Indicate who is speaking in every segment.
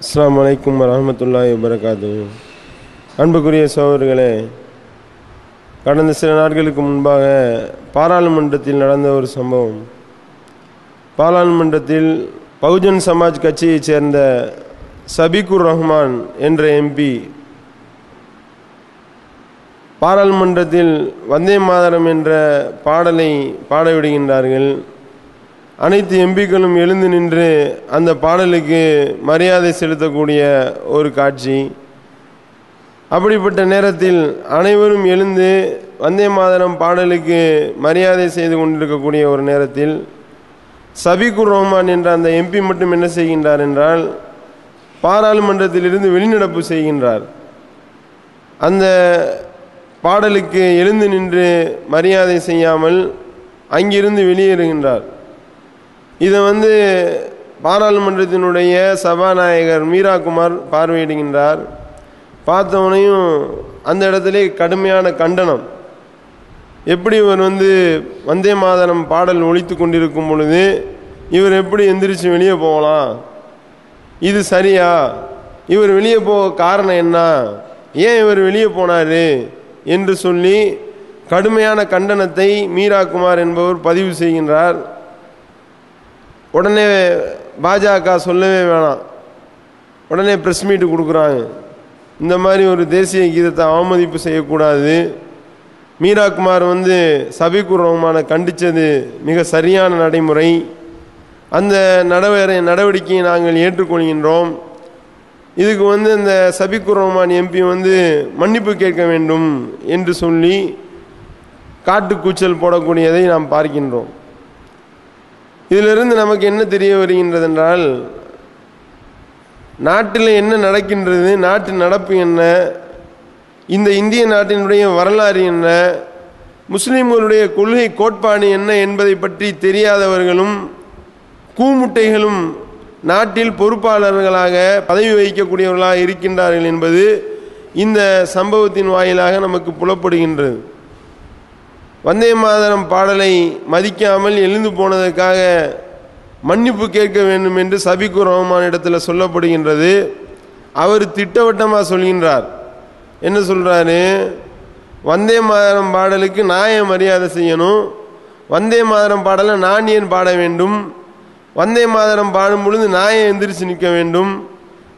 Speaker 1: அஸ்லாம் அலைக்கும் வரஹ்மத்துல்லாஹி வபரகாத்து அன்புக்குரிய சோழர்களே கடந்த சில நாட்களுக்கு முன்பாக பாராளுமன்றத்தில் நடந்த ஒரு சம்பவம். பாராளுமன்றத்தில் பகுஜன் சமாஜ் கட்சியைச் சேர்ந்த சபிகுர் ரஹ்மான் என்ற எம்பி பாராளுமன்றத்தில் வந்தே மாதரம் என்ற பாடலை பாடவிடுகின்றார்கள் அனைத்து எம்பிக்களும் எழுந்து நின்று அந்த பாடலுக்கு மரியாதை செலுத்தக்கூடிய ஒரு காட்சி. அப்படிப்பட்ட நேரத்தில் அனைவரும் எழுந்து வந்தே மாதரம் பாடலுக்கு மரியாதை செய்து கொண்டிருக்கக்கூடிய ஒரு நேரத்தில் சபிகுர் ரஹ்மான் என்ற அந்த எம்பி மட்டும் என்ன செய்கின்றார் என்றால் பாராளுமன்றத்திலிருந்து வெளிநடப்பு செய்கின்றார். அந்த பாடலுக்கு எழுந்து நின்று மரியாதை செய்யாமல் அங்கிருந்து வெளியேறுகின்றார். இதை வந்து பாராளுமன்றத்தினுடைய சபாநாயகர் மீரா குமார் பார்வையிடுகின்றார். பார்த்தவனையும் அந்த இடத்துல கடுமையான கண்டனம். எப்படி இவர் வந்து வந்தே மாதரம் பாடல் ஒழித்து கொண்டிருக்கும் பொழுது இவர் எப்படி எந்திரிச்சு வெளியே போகலாம்? இது சரியா? இவர் வெளியே போக காரணம் என்ன? ஏன் இவர் வெளியே போனார்? என்று சொல்லி கடுமையான கண்டனத்தை மீரா குமார் என்பவர் பதிவு செய்கின்றார். உடனே பாஜக சொல்லவே வேணாம். உடனே ப்ரெஸ் மீட்டு கொடுக்குறாங்க. இந்த மாதிரி ஒரு தேசிய கீதத்தை அவமதிப்பு செய்யக்கூடாது. மீரா குமார் வந்து சபிகுர் ரஹ்மானை கண்டித்தது மிக சரியான நடைமுறை. அந்த நடவடிக்கை நடவடிக்கையை நாங்கள் ஏற்றுக்கொள்கின்றோம். இதுக்கு வந்து இந்த சபிக்குர் ரஹ்மான் எம்பி வந்து மன்னிப்பு கேட்க வேண்டும் என்று சொல்லி காட்டுக்கூச்சல் போடக்கூடியதை நாம் பார்க்கின்றோம். இதிலிருந்து நமக்கு என்ன தெரிய வருகின்றது என்றால் நாட்டில் என்ன நடக்கின்றது நாட்டு நடப்பு என்ன இந்த இந்திய நாட்டினுடைய வரலாறு என்ன முஸ்லீம்களுடைய கொள்கை கோட்பாடு என்ன என்பதை பற்றி தெரியாதவர்களும் கூமுட்டைகளும் நாட்டில் பொறுப்பாளர்களாக பதவி வகிக்கக்கூடியவர்களாக இருக்கின்றார்கள் என்பது இந்த சம்பவத்தின் வாயிலாக நமக்கு புலப்படுகின்றது. வந்தே மாதரம் பாடலை மதிக்காமல் எழுந்து போனதற்காக மன்னிப்பு கேட்க வேண்டும் என்று சபிக்கு ரஹ்மான் இடத்துல சொல்லப்படுகின்றது. அவர் திட்டவட்டமாக சொல்கின்றார். என்ன சொல்கிறாரு வந்தே மாதரம் பாடலுக்கு நான் ஏன் மரியாதை செய்யணும்? வந்தே மாதரம் பாடலை நான் ஏன் பாட வேண்டும்? வந்தே மாதரம் பாடும் பொழுது நான் ஏன் எந்திரிச்சு நிற்க வேண்டும்?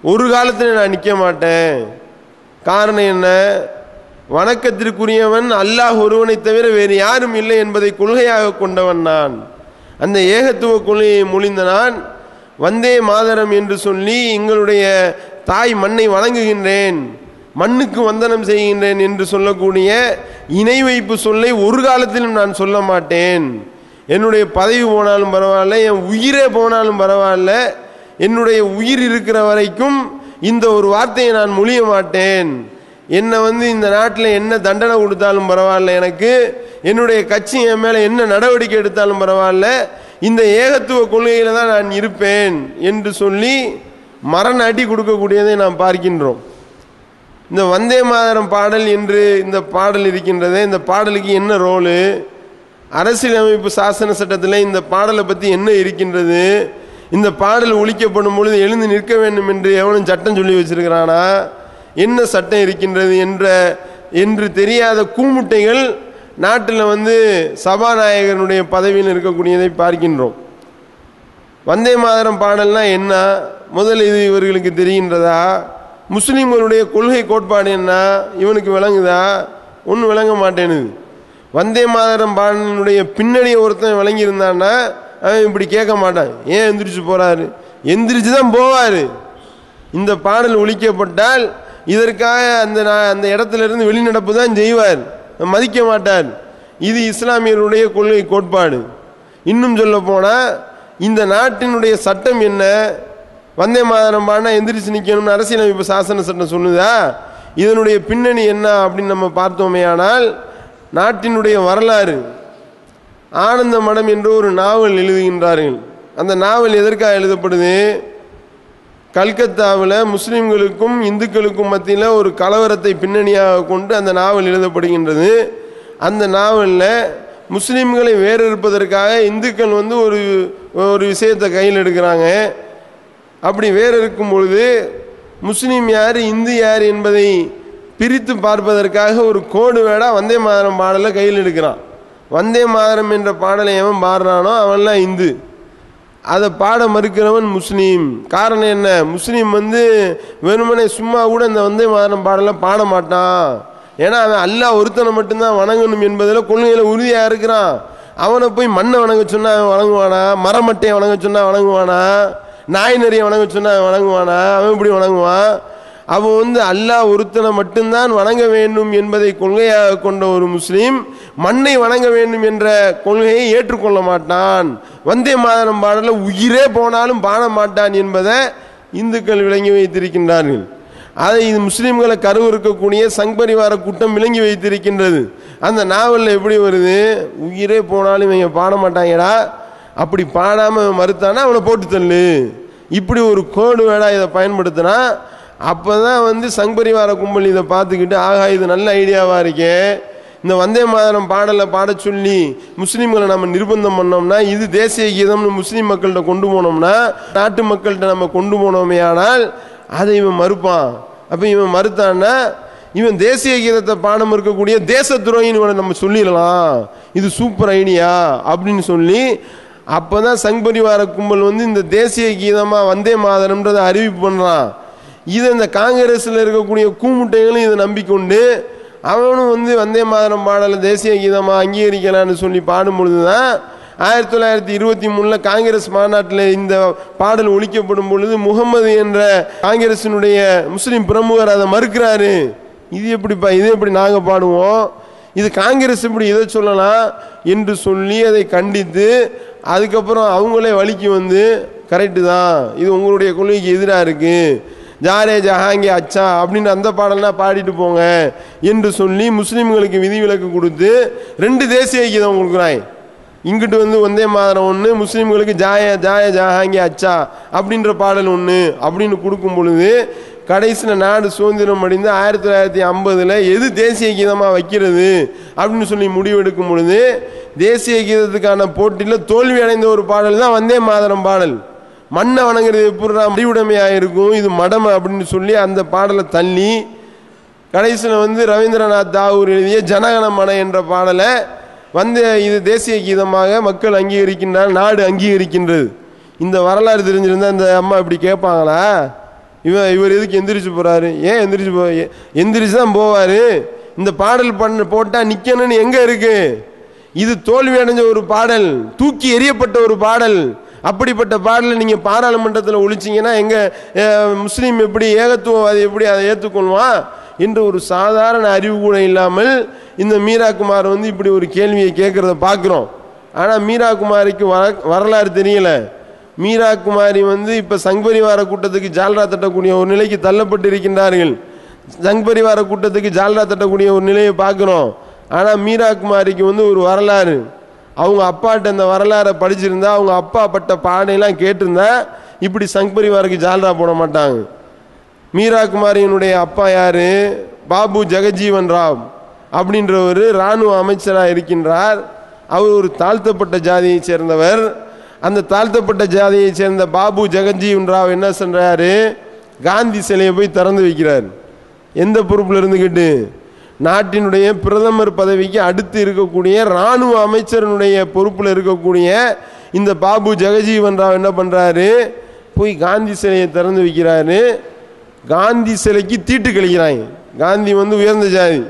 Speaker 1: ஒரு காலத்தில் நான் நிற்க மாட்டேன். காரணம் என்ன? வணக்கத்திற்குரியவன் அல்லாஹ் ஒருவனை தவிர வேறு யாரும் இல்லை என்பதை கொள்கையாக கொண்டவன் நான். அந்த ஏகத்துவ கொள்கையை முழிந்த நான் வந்தே மாதரம் என்று சொல்லி எங்களுடைய தாய் மண்ணை வணங்குகின்றேன் மண்ணுக்கு வந்தனம் செய்கின்றேன் என்று சொல்லக்கூடிய இணை வைப்பு சொல்லை ஒரு காலத்திலும் நான் சொல்ல மாட்டேன். என்னுடைய பதவி போனாலும் பரவாயில்ல என் உயிரே போனாலும் பரவாயில்ல என்னுடைய உயிர் இருக்கிற வரைக்கும் இந்த ஒரு வார்த்தையை நான் மொழிய மாட்டேன். என்னை வந்து இந்த நாட்டில் என்ன தண்டனை கொடுத்தாலும் பரவாயில்ல எனக்கு என்னுடைய கட்சி என் மேலே என்ன நடவடிக்கை எடுத்தாலும் பரவாயில்ல இந்த ஏகத்துவ கொள்கையில் தான் நான் இருப்பேன் என்று சொல்லி மரண அடி கொடுக்கக்கூடியதை நாம் பார்க்கின்றோம். இந்த வந்தே மாதரம் பாடல் என்று இந்த பாடல் இருக்கின்றதே இந்த பாடலுக்கு என்ன ரோலு? அரசியலமைப்பு சாசன சட்டத்தில் இந்த பாடலை பற்றி என்ன இருக்கின்றது? இந்த பாடல் ஒழிக்கப்படும் பொழுது எழுந்து நிற்க வேண்டும் என்று எவனும் சட்டம் சொல்லி வச்சிருக்கிறானா? என்ன சட்டம் இருக்கின்றது என்ற என்று தெரியாத கூமுட்டைகள் நாட்டில் வந்து சபாநாயகனுடைய பதவியில் இருக்கக்கூடியதை பார்க்கின்றோம். வந்தே மாதரம் பாடல்னால் என்ன? முதல் இது இவர்களுக்கு தெரிகின்றதா? முஸ்லீம்களுடைய கொள்கை கோட்பாடு என்ன? இவனுக்கு விளங்குதா? ஒன்றும் விளங்க மாட்டேனுது. வந்தே மாதரம் பாடலினுடைய பின்னணியை ஒருத்தன் விளங்கியிருந்தான்னா அவன் இப்படி கேட்க மாட்டான். ஏன் எந்திரிச்சு போகிறாரு எந்திரிச்சு தான் போவார். இந்த பாடல் ஒழிக்கப்பட்டால் இதற்காக அந்த அந்த இடத்துல இருந்து வெளிநடப்பு தான் செய்வார். மதிக்க மாட்டார். இது இஸ்லாமியருடைய கொள்கை கோட்பாடு. இன்னும் சொல்ல போனால் இந்த நாட்டினுடைய சட்டம் என்ன? வந்தே மாதரம் பாடினா எந்திரிச்சு நிற்கணும்னு அரசியலமைப்பு சாசன சட்டம் சொல்லுதா? இதனுடைய பின்னணி என்ன அப்படின்னு நம்ம பார்த்தோமே ஆனால் நாட்டினுடைய வரலாறு. ஆனந்த மடம் என்று ஒரு நாவல் எழுதுகின்றார்கள். அந்த நாவல் எதற்காக எழுதப்படுது? கல்கத்தாவில் முஸ்லீம்களுக்கும் இந்துக்களுக்கும் மத்தியில் ஒரு கலவரத்தை பின்னணியாக கொண்டு அந்த நாவல் எழுதப்படுகின்றது. அந்த நாவலில் முஸ்லீம்களை வேறு இருப்பதற்காக இந்துக்கள் வந்து ஒரு ஒரு விஷயத்தை கையில் எடுக்கிறாங்க. அப்படி வேறு இருக்கும் பொழுது முஸ்லீம் யார் இந்து யார் என்பதை பிரித்து பார்ப்பதற்காக ஒரு கோடு வேடா வந்தே மாதரம் பாடலை கையில் எடுக்கிறான். வந்தே மாதரம் என்ற பாடலை எவன் பாடுறானோ அவன்லாம் இந்து. அதை பாட மறுக்கிறவன் முஸ்லீம். காரணம் என்ன? முஸ்லீம் வந்து வெறுமனே சும்மா கூட இந்த வந்தே மாதரம் பாடலாம் பாட மாட்டான். ஏன்னா அவன் அல்லாஹ் ஒருத்தனை மட்டும்தான் வணங்கணும் என்பதில் கொள்கையில் உறுதியாக இருக்கிறான். அவனை போய் மண்ணை வணங்க சொன்னால் அவன் வணங்குவானா? மரமட்டையை வணங்க சொன்னால் வணங்குவானா? நாய் நிறைய வணங்க சொன்னால் அவன் வணங்குவானா? அவன் இப்படி வணங்குவான்? அவன் வந்து அல்லாஹ் ஒருத்தனை மட்டும்தான் வணங்க வேண்டும் என்பதை கொள்கையாக கொண்ட ஒரு முஸ்லீம் மண்ணை வணங்க வேண்டும் என்ற கொள்கையை ஏற்றுக்கொள்ள மாட்டான். வந்தே மாதனம் பாடல உயிரே போனாலும் பாட மாட்டான் என்பதை இந்துக்கள் விளங்கி வைத்திருக்கின்றார்கள். அதை இது முஸ்லீம்களை கருவிருக்கக்கூடிய சங் பரிவார கூட்டம் விளங்கி வைத்திருக்கின்றது. அந்த நாவலில் எப்படி வருது? உயிரே போனாலும் இவங்க பாட மாட்டாங்கடா. அப்படி பாடாமல் மறுத்தானா? அவனை போட்டு தள்ளு. இப்படி ஒரு கோடு வேடா இதை பயன்படுத்தினா அப்போ தான் வந்து சங்பரிவார கும்பல் இதை பார்த்துக்கிட்டு ஆகா இது நல்ல ஐடியாவாக இருக்கே. இந்த வந்தே மாதரம் பாடலை பாட சொல்லி முஸ்லீம்களை நம்ம நிர்பந்தம் பண்ணோம்னா இது தேசிய கீதம்னு முஸ்லீம் மக்கள்கிட்ட கொண்டு போனோம்னா நாட்டு மக்கள்கிட்ட நம்ம கொண்டு போனோமே ஆனால் அதை இவன் மறுப்பான். அப்போ இவன் மறுத்தான்னா இவன் தேசிய கீதத்தை பாடம் இருக்கக்கூடிய தேச துரோகின்னு இவனை நம்ம சொல்லிடலாம். இது சூப்பர் ஐடியா அப்படின்னு சொல்லி அப்போ தான் சங் பரிவார கும்பல் வந்து இந்த தேசிய கீதமாக வந்தே மாதரம்ன்றதை அறிவிப்பு பண்ணுறான் இதை இந்த காங்கிரஸில் இருக்கக்கூடிய கூமுட்டைகளும் இதை நம்பிக்கொண்டு அவனும் வந்து வந்தே மாதரம் பாடலை தேசிய கீதமாக அங்கீகரிக்கலான்னு சொல்லி பாடும் பொழுது தான் ஆயிரத்தி தொள்ளாயிரத்தி இருபத்தி மூணில் காங்கிரஸ் மாநாட்டில் இந்த பாடல் ஒழிக்கப்படும் பொழுது முகமது என்ற காங்கிரசினுடைய முஸ்லீம் பிரமுகர் அதை மறுக்கிறாரு. இது எப்படிப்பா இது எப்படி நாங்கள் பாடுவோம்? இது காங்கிரஸ் இப்படி இதை சொல்லலாம் என்று சொல்லி அதை கண்டித்து அதுக்கப்புறம் அவங்களே வழிக்கு வந்து கரெக்டு தான் இது உங்களுடைய கொள்கைக்கு எதிராக இருக்குது ஜாரே ஜஹாங்கே அச்சா அப்படின்னு அந்த பாடல்லாம் பாடிட்டு போங்க என்று சொல்லி முஸ்லீம்களுக்கு விதிவிலக்கு கொடுத்து ரெண்டு தேசிய கீதம் கொடுக்குறாங்க இங்கிட்டு வந்து ஒந்தே மாதரம் ஒன்று முஸ்லீம்களுக்கு ஜாய ஜாய ஜஹாங்கே அச்சா அப்படின்ற பாடல் ஒன்று அப்படின்னு கொடுக்கும் பொழுது கடைசியில் நாடு சுதந்திரம் அடைந்து ஆயிரத்தி தொள்ளாயிரத்தி ஐம்பதில் எது தேசிய கீதமாக வைக்கிறது அப்படின்னு சொல்லி முடிவெடுக்கும் பொழுது தேசிய கீதத்துக்கான போட்டியில் தோல்வி அடைந்த ஒரு பாடல் தான் வந்தே மாதரம் பாடல். மண்ணை வணங்குறது எப்படி அறிவுடைமையாக இருக்கும் இது மடமை அப்படின்னு சொல்லி அந்த பாடலை தள்ளி கடைசியில் வந்து ரவீந்திரநாத் தாகூர் எழுதிய ஜனகணமன என்ற பாடலை வந்து இது தேசிய கீதமாக மக்கள் அங்கீகரிக்கின்றார் நாடு அங்கீகரிக்கின்றது. இந்த வரலாறு தெரிஞ்சிருந்தால் இந்த அம்மா இப்படி கேட்பாங்களா? இவன் இவர் எதுக்கு எந்திரிச்சு போகிறாரு ஏன் எந்திரிச்சு போ எந்திரிச்சு தான் போவார்? இந்த பாடல் பண்ண போட்டால் நிற்கணும்னு எங்கே இருக்குது இது தோல்வி அடைஞ்ச ஒரு பாடல் தூக்கி எறியப்பட்ட ஒரு பாடல். அப்படிப்பட்ட பாடலை நீங்கள் பாராளுமன்றத்தில் ஒழிச்சிங்கன்னா எங்கள் முஸ்லீம் எப்படி ஏகத்துவவாதி எப்படி அதை ஏற்றுக்கொள்வான் என்று ஒரு சாதாரண அறிவு கூட இல்லாமல் இந்த மீராகுமார் வந்து இப்படி ஒரு கேள்வியை கேட்குறத பார்க்குறோம். ஆனால் மீராகுமாரிக்கு வர வரலாறு தெரியல. மீராகுமாரி வந்து இப்போ சங்பரிவார கூட்டத்துக்கு ஜால்ரா தட்டக்கூடிய ஒரு நிலைக்கு தள்ளப்பட்டு இருக்கின்றார்கள் சங்பரிவார கூட்டத்துக்கு ஜால்ரா தட்டக்கூடிய ஒரு நிலையை பார்க்குறோம். ஆனால் மீராகுமாரிக்கு வந்து ஒரு வரலாறு. அவங்க அப்பாட்ட அந்த வரலாறை படிச்சிருந்தா அவங்க அப்பா பட்ட பாடையெல்லாம் கேட்டிருந்தா இப்படி சங்பரிவாருக்கு ஜால்ரா போட மாட்டாங்க. மீரா குமாரியினுடைய அப்பா யார்? பாபு ஜெகஜீவன் ராவ் அப்படின்றவர் இராணுவ அமைச்சராக இருக்கின்றார். அவர் ஒரு தாழ்த்தப்பட்ட ஜாதியை சேர்ந்தவர். அந்த தாழ்த்தப்பட்ட ஜாதியை சேர்ந்த பாபு ஜெகஜீவன் ராவ் என்ன சொல்கிறாரு காந்தி சிலையை போய் திறந்து வைக்கிறார். எந்த பொறுப்பில் இருந்துக்கிட்டு நாட்டினுடைய பிரதமர் பதவிக்கு அடுத்து இருக்கக்கூடிய இராணுவ அமைச்சரனுடைய பொறுப்பில் இருக்கக்கூடிய இந்த பாபு ஜெகஜீவன் ராவ் என்ன பண்ணுறாரு போய் காந்தி சிலையை திறந்து வைக்கிறாரு. காந்தி சிலைக்கு தீட்டு கழிக்கிறாங்க. காந்தி வந்து உயர்ந்த ஜாதி.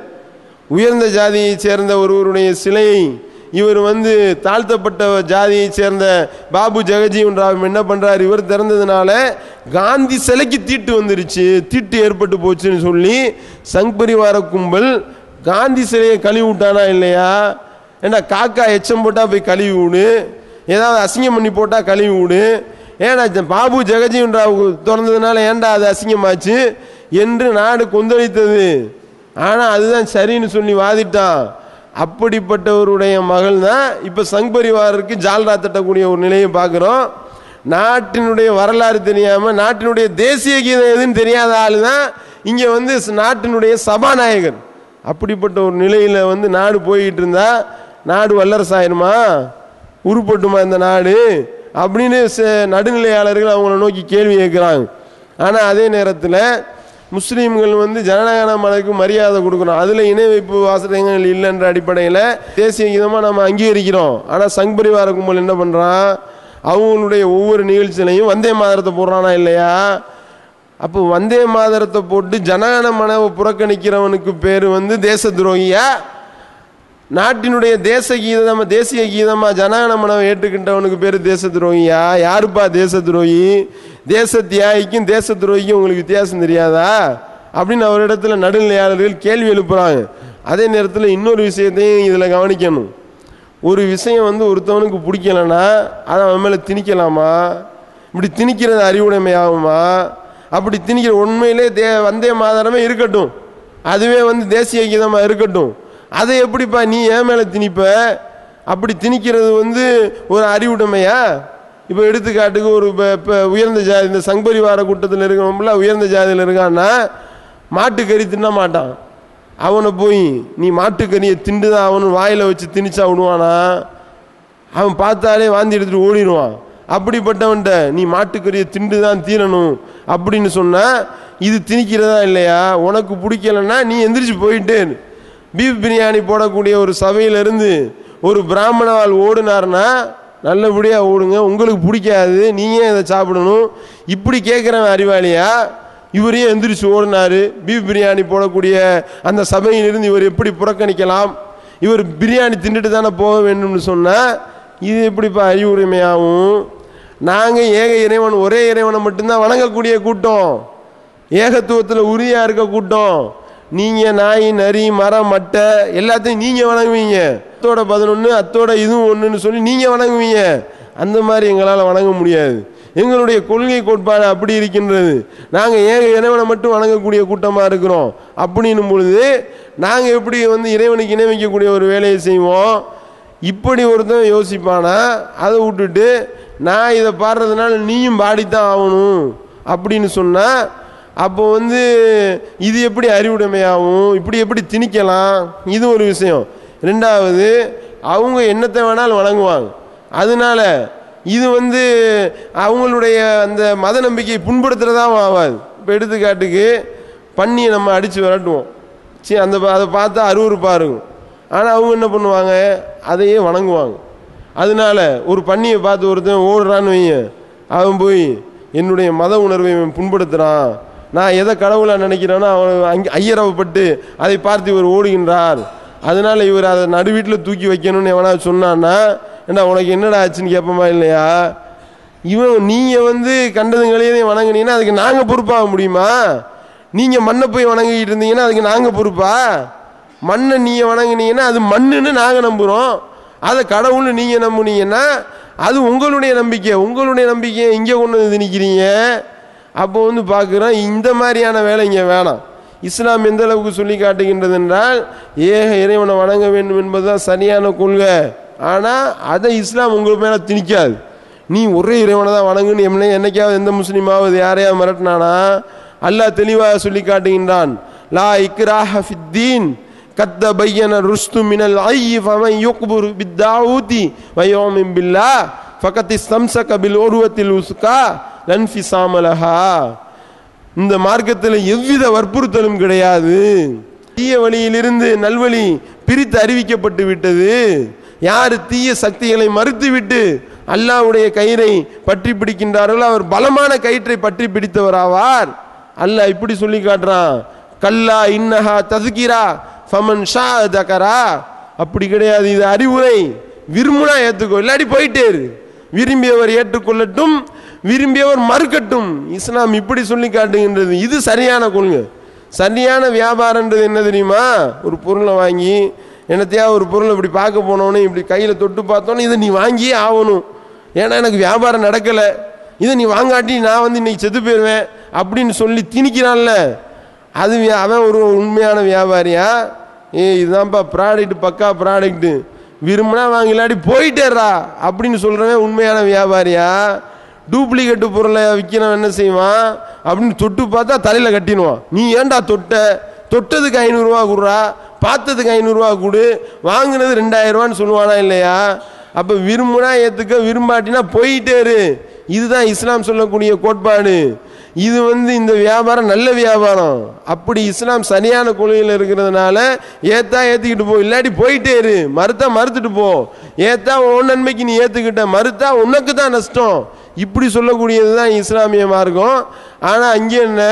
Speaker 1: உயர்ந்த ஜாதியைச் சேர்ந்த ஒருவருடைய சிலையை இவர் வந்து தாழ்த்தப்பட்ட ஜாதியை சேர்ந்த பாபு ஜெகஜீவன் ராவ் என்ன பண்ணுறாரு இவர் திறந்ததுனால காந்தி சிலைக்கு தீட்டு வந்துருச்சு. தீட்டு ஏற்பட்டு போச்சுன்னு சொல்லி சங் பரிவார கும்பல் காந்தி சிலையை கழுவி விட்டானா இல்லையா? ஏன்னா காக்கா எச்சம் போட்டால் போய் கழுவி விடு ஏதாவது அசிங்கம் பண்ணி போட்டால் கழுவி விடு ஏன்னா பாபு ஜெகஜீவன் ராவ் திறந்ததுனால ஏன்டா அது அசிங்கமாச்சு? என்று நாடு கொந்தளித்தது. ஆனால் அதுதான் சரின்னு சொல்லி வாதிட்டான். அப்படிப்பட்டவருடைய மகள் தான் இப்போ சங் பரிவாருக்கு ஜால்ரா தட்டக்கூடிய ஒரு நிலையை பார்க்குறோம். நாட்டினுடைய வரலாறு தெரியாமல் நாட்டினுடைய தேசிய கீதம் எதுன்னு தெரியாத ஆள் தான் இங்கே வந்து நாட்டினுடைய சபாநாயகர் அப்படிப்பட்ட ஒரு நிலையில் வந்து நாடு போய்கிட்டு இருந்தா நாடு வல்லரசாயிருமா உருப்பட்டுமா இந்த நாடு? அப்படின்னு ச- நடுநிலையாளர்கள் அவங்கள நோக்கி கேள்வி கேட்குறாங்க. ஆனால் அதே நேரத்தில் முஸ்லீம்கள் வந்து ஜனநாயக மலைக்கு மரியாதை கொடுக்கணும். அதில் இணை வைப்பு வாசகங்கள் இல்லைன்ற அடிப்படையில் தேசிய கீதமாக நம்ம அங்கீகரிக்கிறோம். ஆனால் சங் பரிவார கும்பல் என்ன பண்ணுறான் அவங்களுடைய ஒவ்வொரு நிகழ்ச்சியிலையும் வந்தே மாதரத்தை போடுறானா இல்லையா? அப்போ வந்தே மாதரத்தை போட்டு ஜனகன மனவை புறக்கணிக்கிறவனுக்கு பேர் வந்து தேச துரோகியா? நாட்டினுடைய தேச கீதம் தேசிய கீதமா ஜனகன மனவை ஏற்றுக்கின்றவனுக்கு பேர் தேச துரோகியா யாருப்பா தேச துரோகி தேச தியாகிக்கும் தேச துரோகிக்கும் உங்களுக்கு வித்தியாசம் தெரியாதா? அப்படின்னு அவரிடத்துல நடுநிலையாளர்கள் கேள்வி எழுப்புறாங்க. அதே நேரத்தில் இன்னொரு விஷயத்தையும் இதில் கவனிக்கணும். ஒரு விஷயம் வந்து ஒருத்தவனுக்கு பிடிக்கலன்னா அதை அவன் மேலே திணிக்கலாமா? இப்படி திணிக்கிறது அறிவுடைமை ஆகுமா அப்படி திணிக்கிற உண்மையிலே தே வந்தே மாதரமே இருக்கட்டும். அதுவே வந்து தேசிய கீதமாக இருக்கட்டும். அதை எப்படிப்பா நீ ஏன் மேலே திணிப்ப? அப்படி திணிக்கிறது வந்து ஒரு அறிவுடைமையா? இப்போ எடுத்துக்காட்டுக்கு ஒரு இப்போ இப்போ உயர்ந்த ஜாதி இந்த சங்பரிவார கூட்டத்தில் இருக்கிறவங்கள உயர்ந்த ஜாதியில் இருக்கான்னா மாட்டுக்கறி தின்ன மாட்டான். அவனை போய் நீ மாட்டுக்கறியை திண்டு தான் அவனு வாயில் வச்சு திணிச்சா விடுவானா அவன் பார்த்தாலே வாந்தி எடுத்துகிட்டு ஓடிடுவான். அப்படிப்பட்டவன்ட்ட நீ மாட்டுக்கறியை திண்டு தான் தீரணும் அப்படின்னு சொன்னால் இது திணிக்கிறதா இல்லையா? உனக்கு பிடிக்கலன்னா நீ எந்திரிச்சு போயிட்டு பீஃப் பிரியாணி போடக்கூடிய ஒரு சபையிலிருந்து ஒரு பிராமணவால் ஓடினார்னா நல்லபடியாக ஓடுங்க உங்களுக்கு பிடிக்காது நீங்கள் இதை சாப்பிடணும். இப்படி கேட்குறவன் அறிவாளியா? இவரையும் எந்திரிச்சு ஓடினாரு. பீஃப் பிரியாணி போடக்கூடிய அந்த சபையிலிருந்து இவர் எப்படி புறக்கணிக்கலாம்? இவர் பிரியாணி தின்னுட்டு தானே போக வேண்டும்னு சொன்னால் இது எப்படிப்பா அறிவுரிமையாகும்? நாங்கள் ஏக இறைவன் ஒரே இறைவனை மட்டும்தான் வணங்கக்கூடிய கூட்டம். ஏகத்துவத்தில் உறுதியாக இருக்க கூட்டம். நீங்கள் நாய் நரி மரம் மட்டை எல்லாத்தையும் நீங்கள் வணங்குவீங்க. அத்தோட பதினொன்று அத்தோட இதுவும் ஒன்றுன்னு சொல்லி நீங்கள் வணங்குவீங்க. அந்த மாதிரி எங்களால் வணங்க முடியாது. எங்களுடைய கொள்கை கோட்பாடு அப்படி இருக்கின்றது. நாங்கள் ஏக இறைவனை மட்டும் வணங்கக்கூடிய கூட்டமாக இருக்கிறோம். அப்படின்னும் பொழுது நாங்கள் எப்படி வந்து இறைவனுக்கு இணை வைக்கக்கூடிய ஒரு வேலையை செய்வோம்? இப்படி ஒருத்தன் யோசிப்பானா? அதை விட்டுட்டு நான் இதை பாடுறதுனால நீயும் பாடித்தான் ஆகணும். அப்படின்னு சொன்னால் அப்போ வந்து இது எப்படி அறிவுடைமையாகும் இப்படி எப்படி திணிக்கலாம் இது ஒரு விஷயம். ரெண்டாவது அவங்க என்னத்தை வேணாலும் வணங்குவாங்க. அதனால இது வந்து அவங்களுடைய அந்த மத நம்பிக்கையை புண்படுத்துகிறதாகவும் ஆகாது. இப்போ எடுத்துக்காட்டுக்கு பன்னியை நம்ம அடித்து விரட்டுவோம். சரி அந்த அதை பார்த்தா அருவறுப்பாக இருக்கும். ஆனால் அவங்க என்ன பண்ணுவாங்க? அதையே வணங்குவாங்க. அதனால ஒரு பன்னியை பார்த்து ஒருத்தன் ஓடுறான்னு வையன். அவன் போய் என்னுடைய மத உணர்வை புண்படுத்துகிறான் நான் எதை கடவுளாக நினைக்கிறேனோ அவன் அங்கே ஐயரவப்பட்டு அதை பார்த்து இவர் ஓடுகின்றார். அதனால் இவர் அதை நடு வீட்டில் தூக்கி வைக்கணும்னு எவனா சொன்னான்னா ஏன்னா உனக்கு என்னடா ஆச்சுன்னு கேட்போமா இல்லையா? இவன் நீங்கள் வந்து கண்டதுங்களே வணங்குனீங்கன்னா அதுக்கு நாங்கள் பொறுப்பாக முடியுமா? நீங்கள் மண்ணை போய் வணங்கிட்டு இருந்தீங்கன்னா அதுக்கு நாங்கள் பொறுப்பா? மண்ணை நீங்கள் வணங்குனீங்கன்னா அது மண்ணுன்னு நாங்கள் நம்புகிறோம் அதை கடவுள்னு நீங்கள் நம்புனீங்கன்னா அது உங்களுடைய நம்பிக்கை. உங்களுடைய நம்பிக்கையை இங்கே கொண்டு வந்து நிற்கிறீங்க அப்போ வந்து பார்க்குறோம் இந்த மாதிரியான வேலை இங்கே வேணாம். இஸ்லாம் எந்த அளவுக்கு சொல்லி காட்டுகின்றது என்றால் ஏக இறைவனை வணங்க வேண்டும் என்பதுதான் சரியான கொள்கை. ஆனால் அதை இஸ்லாம் உங்களுக்கு மேலே திணிக்காது. நீ ஒரே இறைவனை தான் வணங்குன்னு எம்னே என்னைக்காவது எந்த முஸ்லீமாவது யாரையாவது மிரட்டினானா அல்லாஹ் தெளிவாக சொல்லி காட்டுகின்றான் லா இக்ராஹ ஃபித்தீன் கத்த பையன ருஸ்து மினல் ஐயி ஃபமன் யுக்புர் பித்தாவூதி வயோமின் பில்லா ஃபகத் இஸ்தம்சக பில் உருவத்தில் உஸ்கா லன்ஃபிசாமலஹா இந்த மார்க்கத்தில் எவ்வித வற்புறுத்தலும் கிடையாது. தீய வழியிலிருந்து நல்வழி பிரித்து அறிவிக்கப்பட்டு விட்டது. யார் தீய சக்திகளை மறுத்துவிட்டு அல்லாவுடைய கயிறை பற்றி பிடிக்கின்றார்களோ அவர் பலமான கயிற்றை பற்றி பிடித்தவராவார். அல்ல இப்படி சொல்லி காட்டுறான். கல்லா இன்னஹா ததுக்கிரா ஃபமன் ஷா தகரா. அப்படி கிடையாது இது அறிவுரை. விரும்புனா ஏற்றுக்கோ இல்லாடி போயிட்டேரு. விரும்பியவர் ஏற்றுக்கொள்ளட்டும். விரும்பியவர் மறுக்கட்டும். இஸ்லாம் இப்படி சொல்லி காட்டுகின்றது. இது சரியான கொள்கை. சரியான வியாபாரன்றது என்ன தெரியுமா? ஒரு பொருளை வாங்கி என்னத்தையா ஒரு பொருளை இப்படி பார்க்க போனோன்னே இப்படி கையில் தொட்டு பார்த்தோன்னே இதை நீ வாங்கியே ஆகணும். ஏன்னா எனக்கு வியாபாரம் நடக்கலை. இதை நீ வாங்காட்டி நான் வந்து இன்னைக்கு செத்து போயிடுவேன் அப்படின்னு சொல்லி திணிக்கிறான்ல. அது அவன் ஒரு உண்மையான வியாபாரியா? ஏ இதுதான்ப்பா ப்ராடக்ட் பக்கா ப்ராடக்ட்டு விரும்பினா வாங்கிலாடி போயிட்டேறா அப்படின்னு சொல்கிறவன் உண்மையான வியாபாரியா? டூப்ளிகேட்டு பொருளை விற்கிறவன் என்ன செய்வான்? அப்படின்னு தொட்டு பார்த்தா தலையில் கட்டிடுவான். நீ ஏன்டா தொட்ட? தொட்டதுக்கு ஐநூறுரூவா கொடுறா? பார்த்ததுக்கு ஐநூறுரூவா கொடு. வாங்கினது ரெண்டாயிரரூவான்னு சொல்லுவானா இல்லையா? அப்போ விரும்புனா ஏற்றுக்க விரும்பாட்டினா போயிட்டே இதுதான் இஸ்லாம் சொல்லக்கூடிய கோட்பாடு. இது வந்து இந்த வியாபாரம் நல்ல வியாபாரம். அப்படி இஸ்லாம் சரியான கொள்கையில் இருக்கிறதுனால ஏத்தா ஏற்றிக்கிட்டு போ இல்லாட்டி போயிட்டே இரு. மறுத்தா மறுத்துட்டு போ. ஏத்தா உன் நன்மைக்கு நீ ஏற்றுக்கிட்ட மறுத்தா உனக்கு தான் நஷ்டம். இப்படி சொல்லக்கூடியது தான் இஸ்லாமிய மார்க்கம். ஆனால் அங்கே என்ன?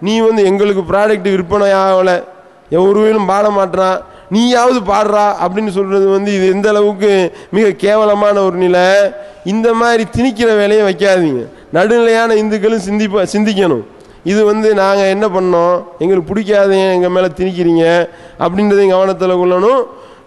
Speaker 1: நீ வந்து எங்களுக்கு ப்ராடக்ட் விற்பனை ஆகலை. ஒருவரும் பாட மாட்டுறான் நீயாவது பாடுறா அப்படின்னு சொல்கிறது வந்து இது எந்த அளவுக்கு மிக கேவலமான ஒரு நிலை. இந்த மாதிரி திணிக்கிற வேலையை வைக்காதீங்க. நடுநிலையான இந்துக்களும் சிந்திப்ப சிந்திக்கணும். இது வந்து நாங்கள் என்ன பண்ணோம்? எங்களுக்கு பிடிக்காத எங்கள் மேலே திணிக்கிறீங்க அப்படின்றதையும் கவனத்தில் கொள்ளணும்.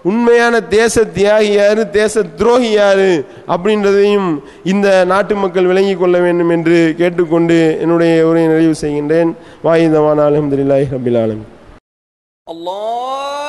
Speaker 1: உண்மையான தேச தியாகி யாரு தேச துரோகி யாரு அப்படின்றதையும் இந்த நாட்டு மக்கள் விளங்கி கொள்ள வேண்டும் என்று கேட்டுக்கொண்டு என்னுடைய உரையை நிறைவு செய்கின்றேன். வாயுதமான அலமதுல்லாஹி ரபில் ஆலம்
Speaker 2: அல்லாஹ்!